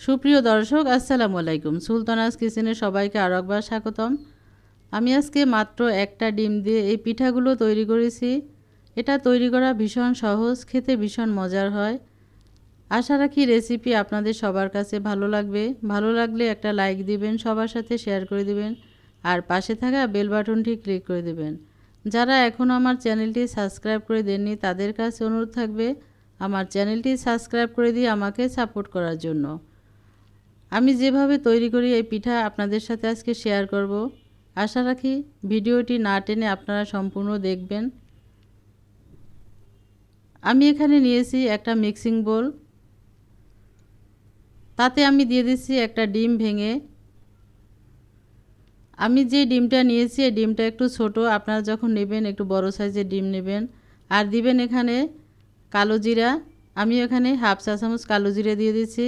সুপ্রিয় দর্শক, আসসালামু আলাইকুম। সুলতানাস কিচেনে সবাইকে আরও একবার স্বাগতম। আমি আজকে মাত্র একটা ডিম দিয়ে এই পিঠাগুলো তৈরি করেছি। এটা তৈরি করা ভীষণ সহজ, খেতে ভীষণ মজার হয়। আশা রাখি রেসিপি আপনাদের সবার কাছে ভালো লাগবে। ভালো লাগলে একটা লাইক দিবেন, সবার সাথে শেয়ার করে দিবেন, আর পাশে থাকা বেল বাটনটি ক্লিক করে দেবেন। যারা এখনও আমার চ্যানেলটি সাবস্ক্রাইব করে দেননি, তাদের কাছে অনুরোধ থাকবে আমার চ্যানেলটি সাবস্ক্রাইব করে দিয়ে আমাকে সাপোর্ট করার জন্য। আমি যেভাবে তৈরি করি এই পিঠা আপনাদের সাথে আজকে শেয়ার করব। আশা রাখি ভিডিওটি না টেনে আপনারা সম্পূর্ণ দেখবেন। আমি এখানে নিয়েছি একটা মিক্সিং বোল। তাতে আমি দিয়ে দিচ্ছি একটা ডিম ভেঙে। আমি যে ডিমটা নিয়েছি, এই ডিমটা একটু ছোট। আপনারা যখন নেবেন, একটু বড় সাইজের ডিম নেবেন। আর দিবেন এখানে কালো জিরা। আমি এখানে হাফ চা চামচ কালো জিরা দিয়ে দিচ্ছি।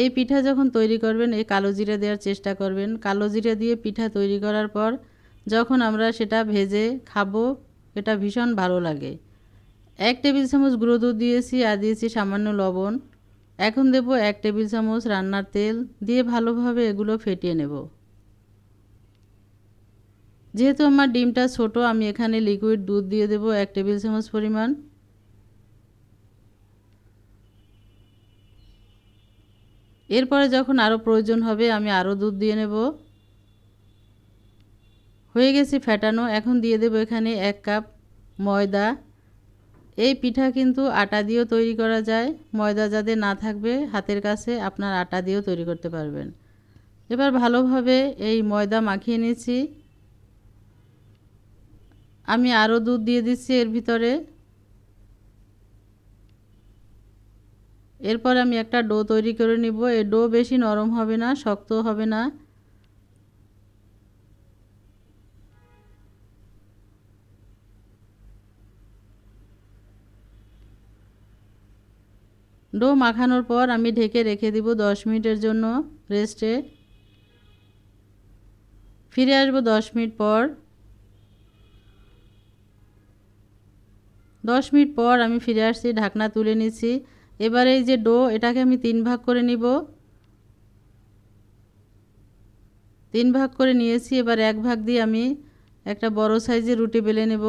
এই পিঠা যখন তৈরি করবেন এই কালো জিরা দেওয়ার চেষ্টা করবেন। কালো জিরা দিয়ে পিঠা তৈরি করার পর যখন আমরা সেটা ভেজে খাব, এটা ভীষণ ভালো লাগে। এক টেবিল চামচ গুঁড়ো দুধ দিয়েছি আর দিয়েছি সামান্য লবণ। এখন দেব এক টেবিল চামচ রান্নার তেল দিয়ে ভালোভাবে এগুলো ফেটিয়ে নেব। যেহেতু আমার ডিমটা ছোট, আমি এখানে লিকুইড দুধ দিয়ে দেব এক টেবিল চামচ পরিমাণ। এরপরে যখন আরও প্রয়োজন হবে, আমি আরও দুধ দিয়ে নেব। হয়ে গেছে ফেটানো। এখন দিয়ে দেব এখানে এক কাপ ময়দা। এই পিঠা কিন্তু আটা দিয়েও তৈরি করা যায়। ময়দা যাদের না থাকবে হাতের কাছে, আপনার আটা দিয়েও তৈরি করতে পারবেন। এবার ভালোভাবে এই ময়দা মাখিয়ে নিয়েছি। আমি আরও দুধ দিয়ে দিচ্ছি এর ভিতরে। এরপর আমি একটা ডো তৈরি করে নিব। এই ডো বেশি নরম হবে না শক্ত হবে না। ডো মাখানোর পর আমি ঢেকে রেখে দিব দশ মিনিটের জন্য রেস্টে। ফিরে আসব দশ মিনিট পর। দশ মিনিট পর আমি ফিরে আসছি, ঢাকনা তুলে নিচ্ছি। এবার এই যে ডো, এটাকে আমি তিন ভাগ করে নিব। তিন ভাগ করে নিয়েছি, এবার এক ভাগ দিয়ে আমি একটা বড় সাইজের রুটি বেলে নেব।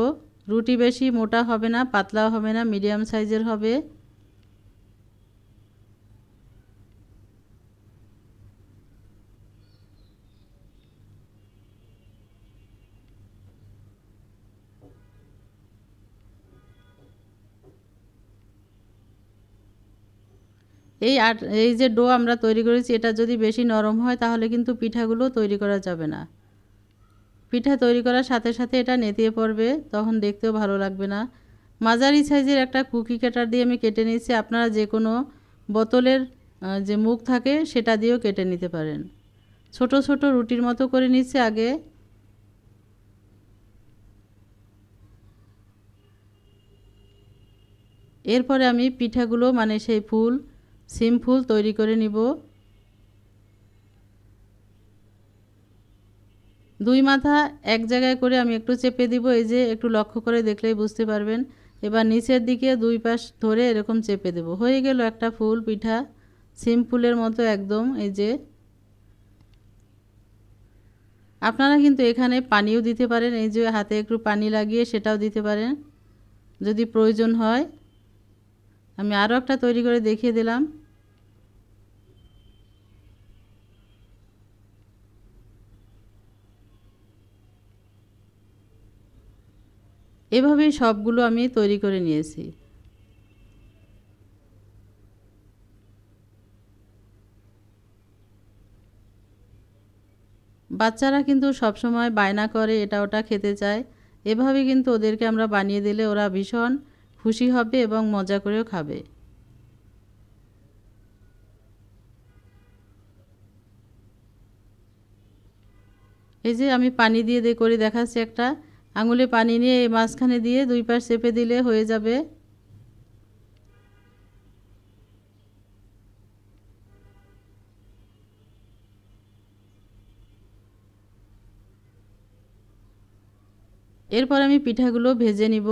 রুটি বেশি মোটা হবে না, পাতলাও হবে না, মিডিয়াম সাইজের হবে। এই আট এই যে ডো আমরা তৈরি করেছি, এটা যদি বেশি নরম হয় তাহলে কিন্তু পিঠাগুলো তৈরি করা যাবে না। পিঠা তৈরি করার সাথে সাথে এটা নেতিয়ে পড়বে, তখন দেখতেও ভালো লাগবে না। মাঝারি সাইজের একটা কুকি কাটার দিয়ে আমি কেটে নিয়েছি, আপনারা যে কোনো বোতলের যে মুখ থাকে সেটা দিয়েও কেটে নিতে পারেন। ছোট ছোট রুটির মতো করে নিচ্ছে আগে। এরপরে আমি পিঠাগুলো মানে সেই ফুল সিম ফুল তৈরি করে নিব। দুই মাথা এক জায়গায় করে আমি একটু চেপে দিব, এই যে একটু লক্ষ্য করে দেখলেই বুঝতে পারবেন। এবার নিচের দিকে দুই পাশ ধরে এরকম চেপে দেব। হয়ে গেল একটা ফুল পিঠা, সিম ফুলের মতো একদম, এই যে। আপনারা কিন্তু এখানে পানিও দিতে পারেন, এই যে হাতে একটু পানি লাগিয়ে সেটাও দিতে পারেন, যদি প্রয়োজন হয়। আমি আরও একটা তৈরি করে দেখিয়ে দিলাম। এভাবেই সবগুলো আমি তৈরি করে নিয়েছি। বাচ্চারা কিন্তু সবসময় বায়না করে এটা ওটা খেতে চায়। এভাবে কিন্তু ওদেরকে আমরা বানিয়ে দিলে ওরা ভীষণ খুশি হবে এবং মজা করেও খাবে। এই যে আমি পানি দিয়ে দিয়ে করে দেখাচ্ছি একটা। আঙুলে পানি নিয়ে এই মাঝখানে দিয়ে দুই পাশ চেপে দিলে হয়ে যাবে। এরপর আমি পিঠাগুলো ভেজে নিব।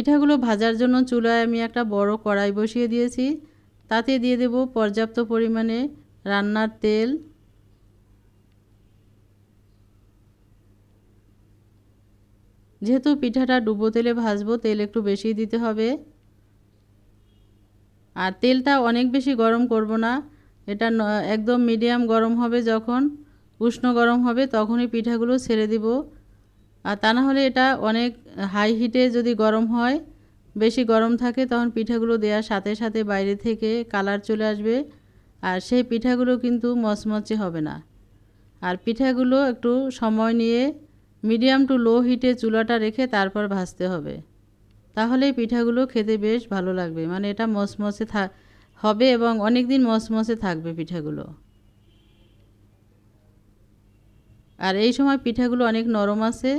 পিঠাগুলো ভাজার জন্য চুলায় আমি একটা বড় কড়াই বসিয়ে দিয়েছি। তাতে দিয়ে দেব পর্যাপ্ত পরিমাণে রান্নার তেল। যেহেতু পিঠাটা ডুবো তেলে ভাজবো, তেল একটু বেশি দিতে হবে। আর তেলটা অনেক বেশি গরম করব না। এটা একদম মিডিয়াম গরম হবে যখন, উষ্ণ গরম হবে তখনই পিঠাগুলো ছেড়ে দিব। আর তা না হলে এটা অনেক হাই হিটে যদি গরম হয়, বেশি গরম থাকে তখন পিঠাগুলো দেওয়ার সাথে সাথে বাইরে থেকে কালার চলে আসবে আর সেই পিঠাগুলো কিন্তু মচমচে হবে না। আর পিঠাগুলো একটু সময় নিয়ে মিডিয়াম টু লো হিটে চুলাটা রেখে তারপর ভাজতে হবে। তাহলে পিঠাগুলো খেতে বেশ ভালো লাগবে। মানে এটা মচমচে থা হবে এবং অনেক দিন মচমচে থাকবে পিঠাগুলো। আর এই সময় পিঠাগুলো অনেক নরম আছে।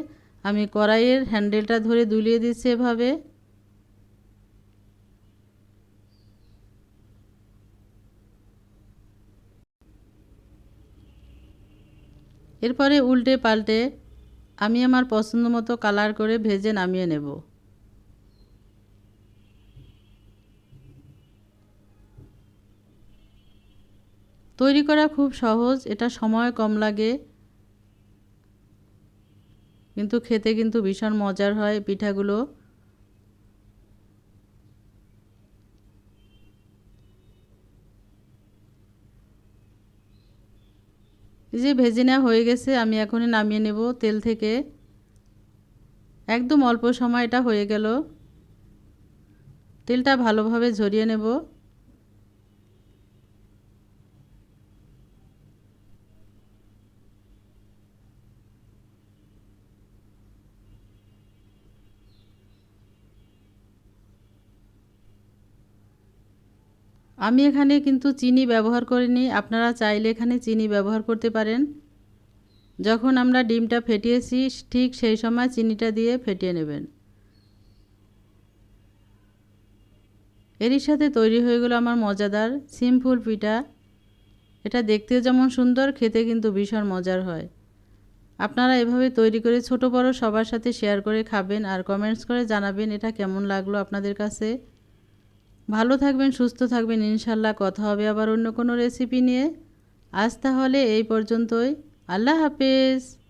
আমি কড়াইয়ের হ্যান্ডেলটা ধরে দুলিয়ে দিচ্ছি এভাবে। এরপরে উল্টে পাল্টে আমি আমার পছন্দ মতো কালার করে ভেজে নামিয়ে নেব। তৈরি করা খুব সহজ, এটা সময় কম লাগে। কিন্তু খেতে কিন্তু ভীষণ মজার হয় পিঠাগুলো। এই যে ভেজে নেওয়া হয়ে গেছে, আমি এখনই নামিয়ে নেব তেল থেকে। একদম অল্প সময় এটা হয়ে গেল। তেলটা ভালোভাবে ঝরিয়ে নেব। আমি এখানে কিন্তু চিনি ব্যবহার করিনি, আপনারা চাইলে এখানে চিনি ব্যবহার করতে পারেন। যখন আমরা ডিমটা ফেটিয়েছি, ঠিক সেই সময় চিনিটা দিয়ে ফেটিয়ে নেবেন। এরই সাথে তৈরি হয়ে গেলো আমার মজাদার সিম্পল পিঠা। এটা দেখতেও যেমন সুন্দর, খেতে কিন্তু ভীষণ মজার হয়। আপনারা এভাবে তৈরি করে ছোট বড় সবার সাথে শেয়ার করে খাবেন আর কমেন্টস করে জানাবেন এটা কেমন লাগল আপনাদের কাছে। ভালো থাকবেন, সুস্থ থাকবেন, ইনশাল্লাহ কথা হবে আবার অন্য কোনো রেসিপি নিয়ে। আজ তাহলে এই পর্যন্তই। আল্লাহ হাফেজ।